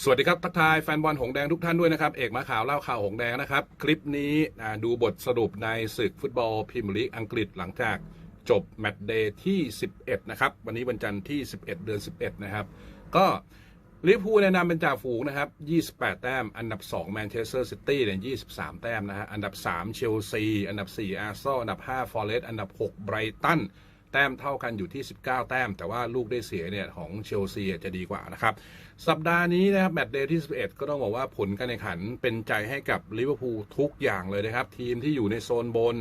สวัสดีครับทักทายแฟนบอลหงแดงทุกท่านด้วยนะครับ เอกมาข่าวเล่าข่าวหงแดงนะครับ คลิปนี้ดูบทสรุปในศึกฟุตบอลพรีเมียร์ลีกอังกฤษหลังจากจบแมตช์เดย์ที่ 11 นะครับ วันนี้วันจันทร์ที่ 11 เดือน 11 นะครับ ก็ลิเวอร์พูลแนะนำเป็นจ่าฝูงนะครับ 28 แต้ม อันดับ 2 แมนเชสเตอร์ซิตี้เนี่ย 23 แต้มนะฮะ อันดับ 3 เชลซี อันดับ 4 อาร์เซนอล อันดับ 5 ฟอร์เรสต์อันดับ 6 ไบรตัน แต้มเท่ากันอยู่ที่ 19 แต้ม แต่ว่าลูกได้เสียเนี่ยของเชลซีจะดีกว่านะครับสัปดาห์นี้นะครับแมตช์เดย์ที่ 11 ก็ต้องบอกว่าผลการแข่งขันเป็นใจให้กับลิเวอร์พูลทุกอย่างเลยนะครับ ทีมที่อยู่ในโซนบน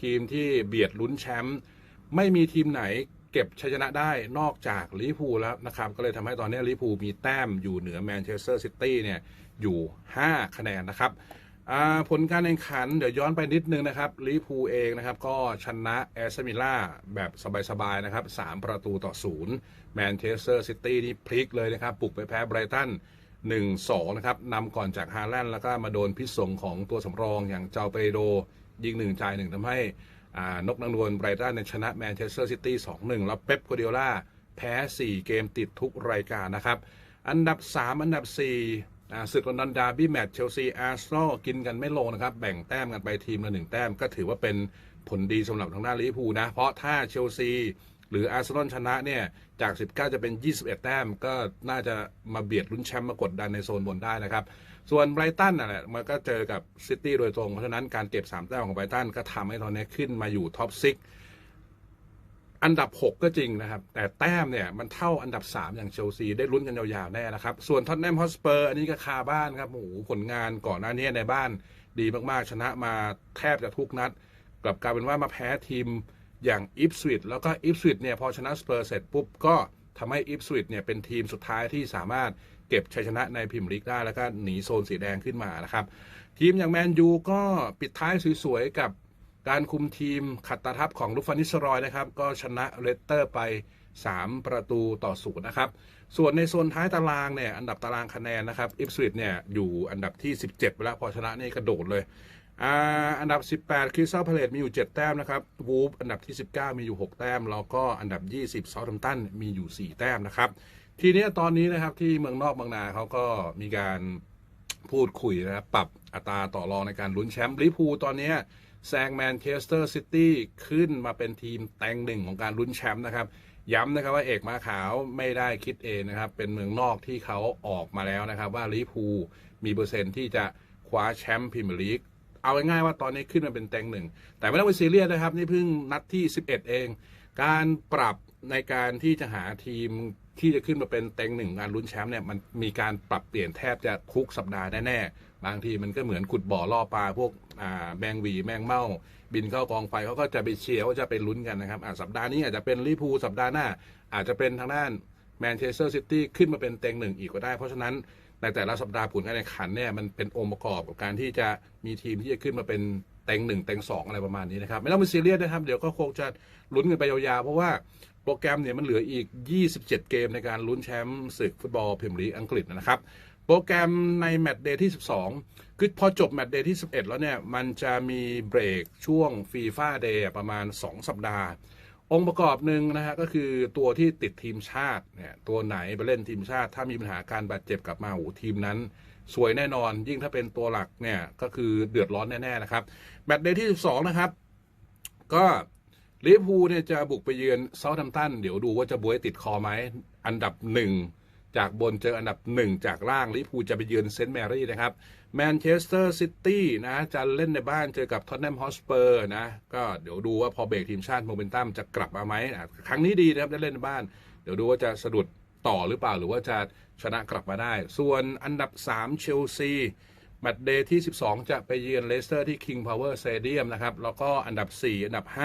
ทีมที่เบียดลุ้นแชมป์ไม่มีทีมไหนเก็บชัยชนะได้นอกจากลิเวอร์พูลแล้วนะครับ ก็เลยทำให้ตอนนี้ลิเวอร์พูลมีแต้มอยู่เหนือแมนเชสเตอร์ซิตี้เนี่ยอยู่ 5 คะแนนนะครับ ผลการแข่งขันเดี๋ยวย้อนไปนิดนึงนะครับลิพูเองนะครับ ก็ชนะแอสตันวิล่าแบบสบายๆนะครับ 3 ประตูต่อศูนย์แมนเชสเตอร์ซิตี้นี่พลิกเลยนะครับ ปลุกไปแพ้ไบรตัน1-2 นะครับนำก่อนจากฮาแลนด์แล้วก็มาโดนพิษสงของตัวสำรองอย่างเจ้าเปโด ยิงหนึ่งจ่ายหนึ่งทำให้นกนางนวลไบรตันเนี่ยชนะแมนเชสเตอร์ซิตี้2-1 แล้วเป๊ปกัวเดียล่าแพ้ 4 เกมติดทุกรายการนะครับ อันดับ 3 อันดับ4อ่ ศึกลอนดอนดาร์บี้แมตช์เชลซีอาร์เซนอลกินกันไม่ลงนะครับ แบ่งแต้มกันไปทีมละหนึ่งแต้ม ก็ถือว่าเป็นผลดีสำหรับทางด้านลิเวอร์พูลนะ เพราะถ้าเชลซีหรืออาร์เซนอลชนะเนี่ย จาก 19 จะเป็น 21 แต้ม ก็น่าจะมาเบียดลุ้นแชมป์มากดดันในโซนบนได้นะครับ ส่วนไบรตันน่ะแหละมันก็เจอกับซิตี้โดยตรง เพราะฉะนั้นการเก็บ 3 แต้มของไบรตันก็ทำให้ตอนนี้ขึ้นมาอยู่ท็อปซิก อันดับ 6 ก็จริงนะครับ แต่แต้มเนี่ยมันเท่าอันดับ 3 อย่างเชลซีได้ลุ้นกันยาวๆแน่นะครับ ส่วนท็อตแนมฮอสเปอร์อันนี้ก็คาบ้านครับโอ้โหผลงานก่อนหน้านี้ในบ้านดีมากๆ ชนะมาแทบจะทุกนัด กลับกลายเป็นว่ามาแพ้ทีมอย่างอิฟสวิตแล้วก็อิฟสวิตเนี่ยพอชนะสเปอร์เสร็จปุ๊บก็ทำให้อิฟสวิตเนี่ยเป็นทีมสุดท้ายที่สามารถเก็บชัยชนะในพรีเมียร์ลีกได้แล้วก็หนีโซนสีแดงขึ้นมานะครับ ทีมอย่างแมนยูก็ปิดท้ายสวยๆกับ การคุมทีมขัดตาทัพของลูฟานิสรอยนะครับ ก็ชนะเลสเตอร์ไป 3 ประตูต่อศูนย์นะครับ ส่วนในโซนท้ายตารางเนี่ยอันดับตารางคะแนนนะครับอิฟสวิตเนี่ยอยู่อันดับที่ 17ไปแล้วพอชนะนี่กระโดดเลยอ่าอันดับ 18คริสตัลพาเลตมีอยู่ 7 แต้มนะครับวูฟอันดับที่ 19 มีอยู่ 6 แต้ม แล้วก็อันดับ 20เซาท์แฮมตันมีอยู่ 4 แต้มนะครับ ทีนี้ตอนนี้นะครับที่เมืองนอกเมืองนาเขาก็มีการพูดคุยนะครับปรับอัตราต่อรองในการลุ้นแชมป์ลิพูตอนนี้ แซงแมนเชสเตอร์ซิตี้ขึ้นมาเป็นทีมแตงหนึ่งของการลุ้นแชมป์นะครับ ย้ำนะครับว่าเอกมาขาวไม่ได้คิดเองนะครับ เป็นเมืองนอกที่เขาออกมาแล้วนะครับ ว่าลิพูมีเปอร์เซ็นต์ที่จะคว้าแชมป์พรีเมียร์ลีกเอาง่ายๆว่าตอนนี้ขึ้นมาเป็นแตงหนึ่งแต่ไม่ต้องไปซีเรียสนะครับ นี่เพิ่งนัดที่ 11 เอง การปรับ ในการที่จะหาทีมที่จะขึ้นมาเป็นเต็งหนึ่งงานลุ้นแชมป์เนี่ยมันมีการปรับเปลี่ยนแทบจะทุกสัปดาห์แน่ๆบางทีมันก็เหมือนขุดบ่อล่อปลาพวกแมงวีแมงเม่า บินเข้ากองไฟเขาก็จะไปเชียร์ว่าจะไปลุ้นกันนะครับสัปดาห์นี้อาจจะเป็นลิพูลสัปดาห์หน้า อาจจะเป็นทางด้านแมนเชสเตอร์ซิตี้ขึ้นมาเป็นเต็งหนึ่งอีกก็ได้ เพราะฉะนั้นในแต่ละสัปดาห์ผลการแข่งขันเนี่ยมันเป็นองค์ประกอบกับการที่จะมีทีมที่จะขึ้นมาเป็นเต็งหนึ่งเต็งสองอะไรประมาณนี้นะครับ ไม่ต้องไปซีเรียสนะครับ เดี๋ยวก็คงจะลุ้นกันไปยาวๆ เพราะว่า โปรแกรมเนี่ยมันเหลืออีก 27 เกมในการลุ้นแชมป์ศึกฟุตบอลพรีเมียร์ลีกอังกฤษนะครับ โปรแกรมในแมตช์เดย์ที่ 12 คือพอจบแมตช์เดย์ที่ 11 แล้วเนี่ยมันจะมีเบรกช่วงฟีฟ่าเดย์ประมาณ 2 สัปดาห์ องค์ประกอบหนึ่งนะฮะก็คือตัวที่ติดทีมชาติเนี่ยตัวไหนไปเล่นทีมชาติ ถ้ามีปัญหาการบาดเจ็บกลับมาโอ้โหทีมนั้นสวยแน่นอน ยิ่งถ้าเป็นตัวหลักเนี่ยก็คือเดือดร้อนแน่ๆนะครับแมตช์เดย์ที่ 12 นะครับ ก็ ลิเวอร์พูลเนี่ยจะบุกไปเยือนเซาท์แฮมตันเดี๋ยวดูว่าจะบวยติดคอไหมอันดับหนึ่งจากบนเจออันดับหนึ่งจากล่างลิเวอร์พูลจะไปเยือนเซนต์แมรี่นะครับแมนเชสเตอร์ซิตี้นะจะเล่นในบ้านเจอกับท็อตแนมฮอสเปอร์นะก็เดี๋ยวดูว่าพอเบรกทีมชาติโมเมนตัมจะกลับมาไหมอะครั้งนี้ดีนะครับได้เล่นในบ้าน เดี๋ยวดูว่าจะสะดุดต่อหรือเปล่าหรือว่าจะชนะกลับมาได้ ส่วนอันดับ 3 เชลซีแมตช์เดย์ที่ 12 จะไปเยือนเลสเตอร์ที่ King Power Stadium นะครับแล้วก็อันดับ 4 อันดับ 5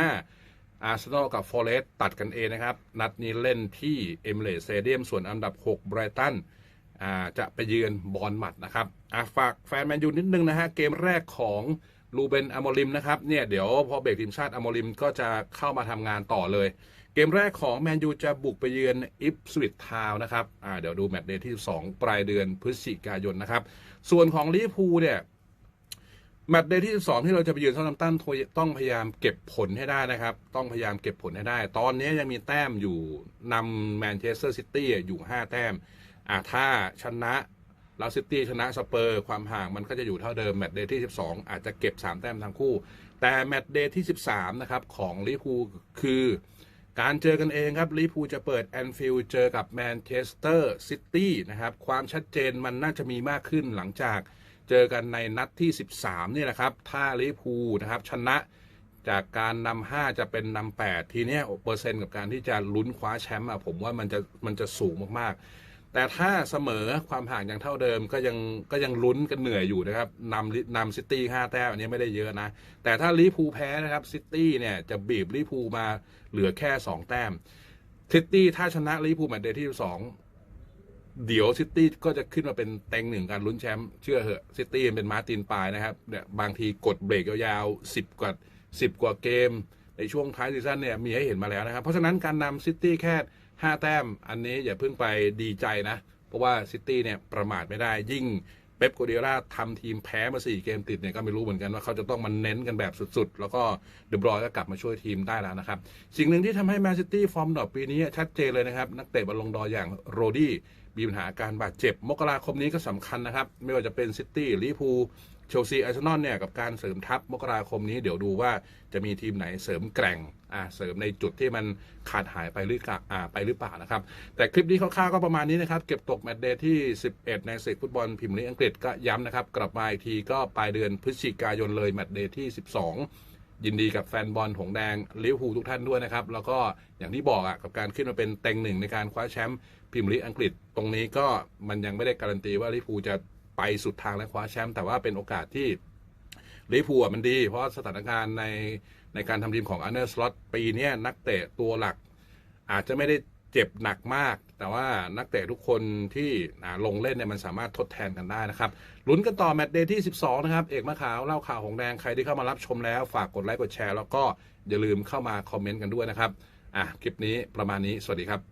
อาร์เซนอลกับฟอเรสต์ตัดกันเองนะครับ นัดนี้เล่นที่เอมิเ a สเ Stadium ส่วนอันดับ 6 ไบรตันจะไปเยือนบอลมัดนะครับฝากแฟนแมนยูนิดนึงนะฮะ เกมแรกของลูเบนอโมริมนะครับเนี่ยเดี๋ยวพอเบรกทีมชาติอโมริมก็จะเข้ามาทำงานต่อเลย เกมแรกของแมนยูจะบุกไปเยือนอิฟสวิตทาวนะครับเดี๋ยวดูแมตช์เดย์ที่ 2 ปลายเดือนพฤศจิกายนนะครับ ส่วนของลิเวอร์พูลเนี่ย แมตช์เดย์ที่ 12 ที่เราจะไปเยือนเซาท์แฮมป์ตันต้องพยายามเก็บผลให้ได้นะครับ ต้องพยายามเก็บผลให้ได้ ตอนนี้ยังมีแต้มอยู่นำแมนเชสเตอร์ซิตี้อยู่ 5 แต้มอ่าถ้าชนะแล้วซิตี้ชนะสเปอร์ความห่างมันก็จะอยู่เท่าเดิมแมตช์เดย์ที่ 12 อาจจะเก็บ 3 แต้มทั้งคู่ แต่แมตช์เดย์ที่ 13 นะครับ ของลิเวอร์พูลคือการเจอกันเองครับลิเวอร์พูลจะเปิดแอนฟิลด์เจอกับแมนเชสเตอร์ซิตี้นะครับความชัดเจนมันน่าจะมีมากขึ้นหลังจาก เจอกันในนัดที่ 13 นี่ยนะครับ ถ้าลิเวอร์พูลนะครับชนะจากการนำ5จะเป็นนำ8ทีเนี้ยเปอร์เซ็นต์กับการที่จะลุ้นคว้าแชมป์อะผมว่ามันจะมันจะสูงมากๆ แต่ถ้าเสมอความห่างยังเท่าเดิมก็ยังก็ยังลุ้นกันเหนื่อยอยู่นะครับนำนำซิตี้ห้าแต้มอันนี้ไม่ได้เยอะนะ แต่ถ้าลิพูแพ้นะครับซิตี้เนี่ยจะบีบลิพูมาเหลือแค่ 2 แต้มซิตี้ถ้าชนะลิพูแมตช์เดย์ที่2 เดี๋ยวซิตี้ก็จะขึ้นมาเป็นเต็งหนึ่งการลุ้นแชมป์เชื่อเหอะซิตี้เป็นมาตินปลายนะครับเนี่ยบางทีกดเบรกยาวๆ10กว่า10กว่าเกม ในช่วงท้ายซีซั่นเนี่ยมีให้เห็นมาแล้วนะครับ เพราะฉะนั้นการนำซิตี้แค่ 5 แต้ม อันนี้อย่าเพิ่งไปดีใจนะ เพราะว่าซิตี้เนี่ยประมาทไม่ได้ยิ่งเป๊ปโกเดียร่าทำทีมแพ้มา 4 เกมติดเนี่ยก็ไม่รู้เหมือนกันว่าเขาจะต้องมาเน้นกันแบบสุดๆ แล้วก็เดบรอยก็กลับมาช่วยทีมได้แล้วนะครับ สิ่งหนึ่งที่ทำให้แมนซิตี้ฟอร์มดรอปปีนี้ชัดเจนเลยนะครับนักเตะบอลลงดออย่างโรดี้ มีปัญหาการบาดเจ็บ มกราคมนี้ก็สำคัญนะครับ ไม่ว่าจะเป็นซิตี้ลิพูเชลซีอาร์เซนอลเนี่ยกับการเสริมทัพมกราคมนี้เดี๋ยวดูว่าจะมีทีมไหนเสริมแกร่งอ่าเสริมในจุดที่มันขาดหายไปหรือกะอ่าไปหรือเปล่านะครับ แต่คลิปนี้คร่าวๆก็ประมาณนี้นะครับ เก็บตกแมตช์เดย์ที่ 11 ในศึกฟุตบอลพรีเมียร์ลีกอังกฤษก็ย้ำนะครับ กลับมาอีกทีก็ปลายเดือนพฤศจิกายนเลยแมตช์เดย์ที่ 12 ยินดีกับแฟนบอลหงแดงลิเวอร์พูลทุกท่านด้วยนะครับ แล้วก็อย่างที่บอกอะกับการขึ้นมาเป็นเต็งหนึ่งในการคว้าแชมป์พรีเมียร์ลีกอังกฤษ ตรงนี้ก็มันยังไม่ได้การันตีว่าลิเวอร์พูลจะไปสุดทางและคว้าแชมป์แต่ว่าเป็นโอกาสที่ลิเวอร์พูลมันดี เพราะสถานการณ์ในในการทำทีมของอันเนอร์สล็อตปีนี้นักเตะตัวหลัก อาจจะไม่ได้ เจ็บหนักมาก แต่ว่านักเตะทุกคนที่ลงเล่นเนี่ยมันสามารถทดแทนกันได้นะครับลุ้นกันต่อแมตช์เดย์ที่ 12 นะครับ เอกมะขาวเล่าข่าวของแดงใครที่เข้ามารับชมแล้ว ฝากกดไลค์กดแชร์ แล้วก็อย่าลืมเข้ามาคอมเมนต์กันด้วยนะครับอะคลิปนี้ประมาณนี้สวัสดีครับ